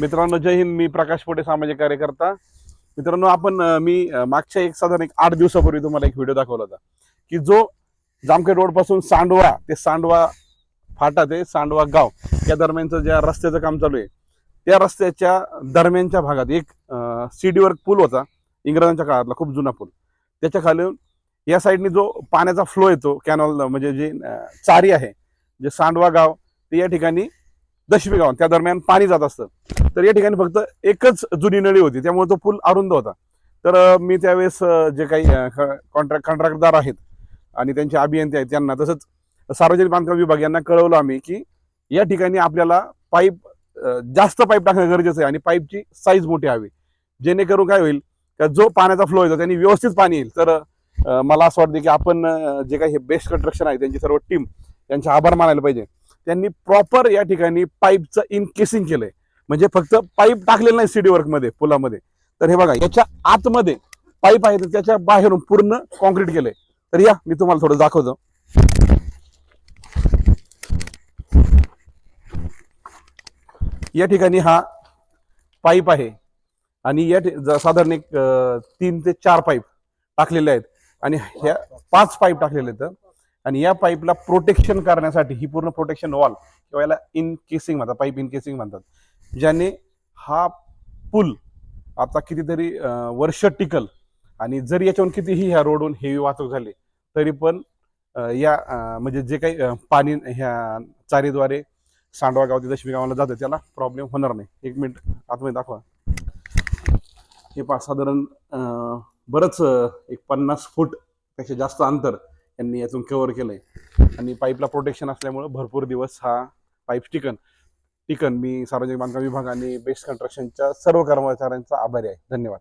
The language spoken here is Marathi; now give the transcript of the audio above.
मित्रांनो जय हिंद. मी प्रकाश पोटे सामाजिक कार्यकर्ता. मित्रांनो आपण मी मागच्या एक साधारण एक आठ दिवसापूर्वी तुम्हाला एक व्हिडिओ दाखवला होता की जो जामखेड रोडपासून सांडवा ते सांडवा फाटा ते सांडवा गाव या दरम्यानचं ज्या रस्त्याचं काम चालू आहे त्या रस्त्याच्या दरम्यानच्या भागात एक सीडीवर पूल होता इंग्रजांच्या काळातला खूप जुना पूल. त्याच्या खालून या साईडने जो पाण्याचा फ्लो येतो कॅनॉल म्हणजे जे चारी आहे जे सांडवा गाव ते या ठिकाणी दशमी गाव त्या दरम्यान पाणी जात असतं. तर या ठिकाणी फक्त एकच जुनी नळी होती. त्यामुळे तो पूल अरुंद होता. तर मी त्यावेळेस जे काही कॉन्ट्रॅक्ट कॉन्ट्रॅक्टदार आहेत आणि त्यांचे अभियंते आहेत त्यांना तसंच सार्वजनिक बांधकाम विभाग यांना कळवलं आम्ही की या ठिकाणी आपल्याला पाईप जास्त पाईप टाकणं गरजेचं आहे आणि पाईपची साईज मोठी हवी. जेणेकरून काय होईल का जो पाण्याचा फ्लो येतो त्यांनी व्यवस्थित पाणी येईल. तर मला असं वाटतं की आपण जे काही हे बेस्ट कन्स्ट्रक्शन आहे त्यांची सर्व टीम त्यांचे आभार मानायला पाहिजे. त्यांनी प्रॉपर या ठिकाणी पाईपचं इनकेसिंग केलंय. म्हणजे फक्त पाईप टाकलेलं नाही सिडी वर्कमध्ये पुलामध्ये. तर हे बघा याच्या आतमध्ये पाईप आहे तर त्याच्या बाहेरून पूर्ण कॉन्क्रीट केलंय. तर या मी तुम्हाला थोडं दाखवतो. या ठिकाणी हा पाईप आहे. आणि या साधारण एक तीन ते चार पाईप टाकलेले आहेत. आणि ह्या पाच पाईप टाकलेले आहेत. आणि या पाईपला प्रोटेक्शन करण्यासाठी ही पूर्ण प्रोटेक्शन वॉल किंवा याला इनकेसिंग म्हणतात पाईप इनकेसिंग म्हणतात ज्याने हा पूल आता कितीतरी वर्ष टिकल आणि जरी याच्याहून कितीही ह्या रोडवरून हेवी वाहतूक झाली तरी पण या म्हणजे जे काही पाणी ह्या चारीद्वारे सांडवा गाव दशमी गावाला जातं त्याला प्रॉब्लेम होणार नाही. एक मिनिट आतमध्ये दाखवा. हे पा साधारण बरंच एक पन्नास फूटपेक्षा जास्त अंतर यांनी यातून कव्हर आहे आणि पाईपला प्रोटेक्शन असल्यामुळं भरपूर दिवस हा पाईप टिकन टिकन. मी सार्वजनिक बांधकाम विभाग आणि बेस्ट कन्स्ट्रक्शनच्या सर्व कर्मचाऱ्यांचा आभारी आहे. धन्यवाद.